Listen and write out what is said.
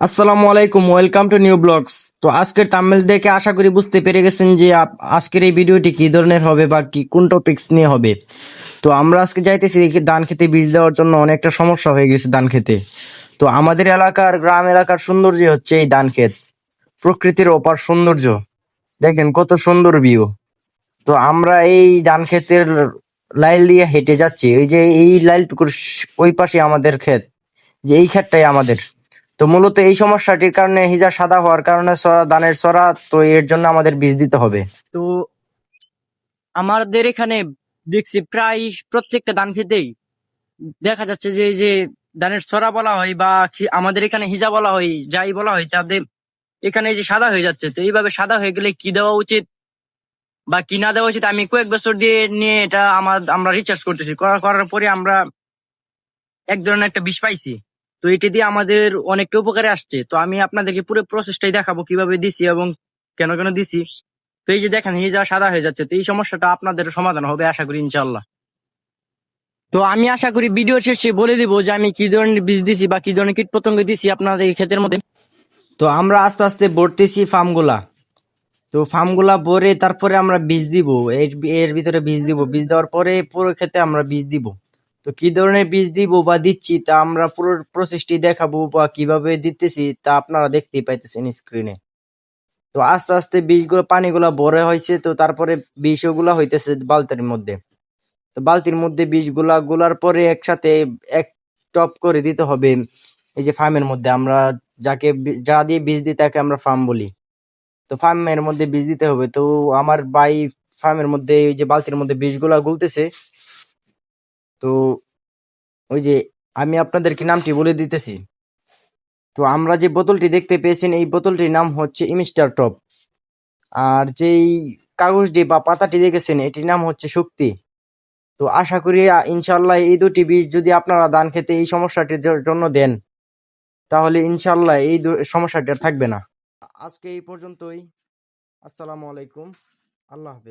আসসালামু আলাইকুম, welcome to new blogs. তো আজকের তামিল দেখে আশা করি বুঝতে পেরে গেছেন যে আজকের এই ভিডিওটি কি ধরনের হবে বা কি কোন টপিক্স নিয়ে হবে। তো আমরা আজকে যাইতেছি ধান খেতে বীজ দেওয়ার জন্য অনেকটা সমস্যা হয়ে গেছে ধান খেতে। তো আমাদের এলাকার, গ্রাম এলাকার সৌন্দর্য হচ্ছে এই ধান ক্ষেত। প্রকৃতির অপার সৌন্দর্য। দেখেন কত সুন্দর ভিউ তো আমরা এই ধান ক্ষেতের লাইল দিয়ে হেঁটে যাচ্ছি। ওই যে এই লাইলটুকুর ওই পাশে আমাদের ক্ষেত। যে এই ক্ষেতটাই আমাদের। তো মূলত এই সমস্যাটির কারণে হিজা সাদা হওয়ার কারণে সরা ধানের সরা, তো এর জন্য আমাদের বীজ দিতে হবে। তো আমাদের এখানে দেখছি প্রায় প্রত্যেকটা ধান খেতেই দেখা যাচ্ছে যে যে ধানের ছড়া বলা হয় বা আমাদের এখানে হিজা বলা হয়, যাই বলা হয় তাদের এখানে যে সাদা হয়ে যাচ্ছে। তো এইভাবে সাদা হয়ে গেলে কি দেওয়া উচিত বা কি না দেওয়া উচিত, আমি কয়েক বছর দিয়ে নিয়ে এটা আমার আমরা রিচার্জ করতেছি। করা- করার পরে আমরা এক ধরনের একটা বিষ পাইছি। তো এটি দিয়ে আমাদের অনেকটা উপকারে আসছে। তো আমি আপনাদেরকে পুরো প্রসেসটাই দেখাবো কীভাবে দিছি এবং কেন কেন দিছি। তো এই যে দেখেন, এই যা সাদা হয়ে যাচ্ছে, তো এই সমস্যাটা আপনাদের সমাধান হবে আশা করি ইনশাল্লাহ তো আমি আশা করি ভিডিও শেষে বলে দিব যে আমি কি ধরনের বীজ দিছি বা কি ধরনের কীট পতঙ্গ দিছি আপনাদের এই ক্ষেতের মধ্যে। তো আমরা আস্তে আস্তে ভরতেছি ফার্মগুলা। তো ফার্মগুলা ভরে তারপরে আমরা বীজ দিব। এর এর ভিতরে বীজ দিব। বীজ দেওয়ার পরে পুরো ক্ষেতে আমরা বীজ দিব। তো কি ধরনের বীজ দিব বা দিচ্ছি তা আমরা পুরো প্রসেসটি দেখাবো বা কীভাবে দিতেছি তা আপনারা দেখতেই পাইতেছেন স্ক্রিনে তো আস্তে আস্তে বীজগুলো, পানিগুলো ভরে হয়েছে, তো তারপরে বিষগুলা হইতেছে বালতির মধ্যে। তো বালতির মধ্যে বীজগুলা গুলার পরে একসাথে এক টপ করে দিতে হবে। এই যে ফার্মের মধ্যে আমরা যাকে যা দিয়ে বীজ দিই তাকে আমরা ফার্ম বলি। তো ফার্মের মধ্যে বীজ দিতে হবে। তো আমার ভাই ফার্মের মধ্যে ওই যে বালতির মধ্যে বীজগুলা গুলতেছে তো ওই যে আমি আপনাদেরকে নামটি বলে দিতেছি। তো আমরা যে বোতলটি দেখতে পেয়েছেন, এই বোতলটির নাম হচ্ছে ইমিস্টার টপ। আর যেই কাগজটি বা পাতাটি দেখেছেন, এটির নাম হচ্ছে শক্তি। তো আশা করি ইনশাল্লাহ এই দুটি বীজ যদি আপনারা ধান খেতে এই সমস্যাটির জন্য দেন, তাহলে ইনশাল্লাহ এই সমস্যাটি আর থাকবে না। আজকে এই পর্যন্তই। আসসালামু আলাইকুম। আল্লাহ হাফেজ।